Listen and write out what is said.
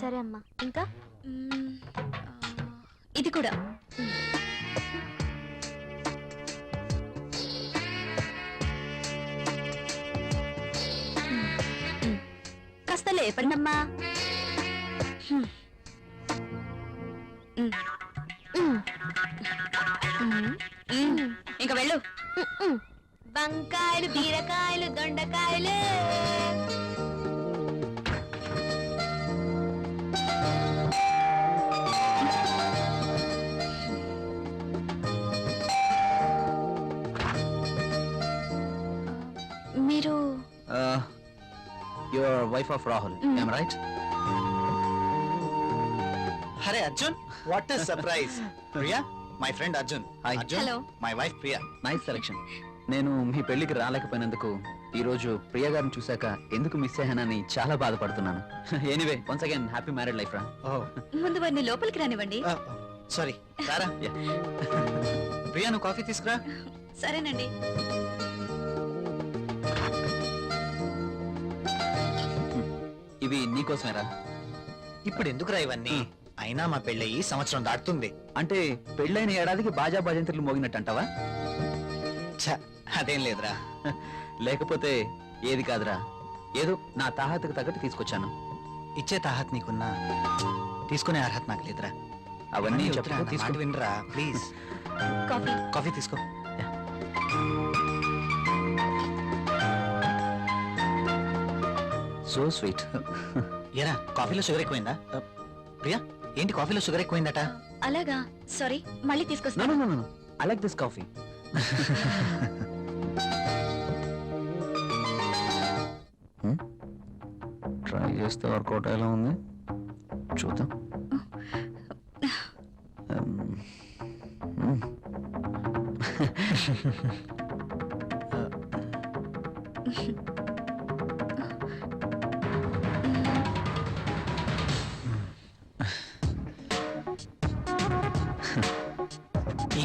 సరే అమ్మా ఇంకా మ్మ్. ఆ, ఇది కూడా కాస్త లేపండి అమ్మా మ్. మ్. మ్. మ్మ్. ఇంక వెళ్ళు మ్. వంకాయలు బీరకాయలు దొండకాయలు your wife of Rahul Mm. Right Hare Arjun what is surprise Priya my friend Arjun Hi. Arjun Hello. My wife Priya nice selection నేను మీ పెళ్ళికి రాలేకపోయినందుకు ఈ రోజు ప్రియ గారిని చూశాక ఎందుకు మిస్ అయ్యానని చాలా బాధపడుతున్నాను. Anyway once again happy married life రా. ఓ ముందు వారిని లోపలికి రానివ్వండి. సారీ రారా? Yeah. ప్రియా నువ్వు కాఫీ తీసుకురా. సరేనండి. ఇవి నీకోసమేరా. ఇప్పుడు ఎందుకురా ఇవన్నీ అయినా మా పెళ్ళయి సంవత్సరం దాటుతుంది. అంటే పెళ్ళైన ఏడాదికి బాజా భజంత్రులు మోగినట్టు అంటావా ఛ, అదేం లేదురా. లేకపోతే ఏది కాదురా. ఏదో నా తాహతకు తగ్గట్టు తీసుకొచ్చాను. ఇచ్చే తాహత్ నీకున్నా తీసుకునే అర్హత నాకు లేదురా. అవన్నీ వద్దురా, చెప్పు నా మాట తీసుకో వినరా ప్లీజ్. కాఫీ. కాఫీ తీసుకో. సో స్వీట్ ఏరా కాఫీలో షుగర్ ఎక్కువైందా? ఆ, ప్రియా ఏంటి కాఫీలో షుగర్ ఎక్కువైందట? అలాగా సారీ మళ్ళీ నో తీసుకొస్తాను no no I like this coffee try చేస్తే వర్కౌట్ ఎలా ఉంది? చూద్దాం. Um,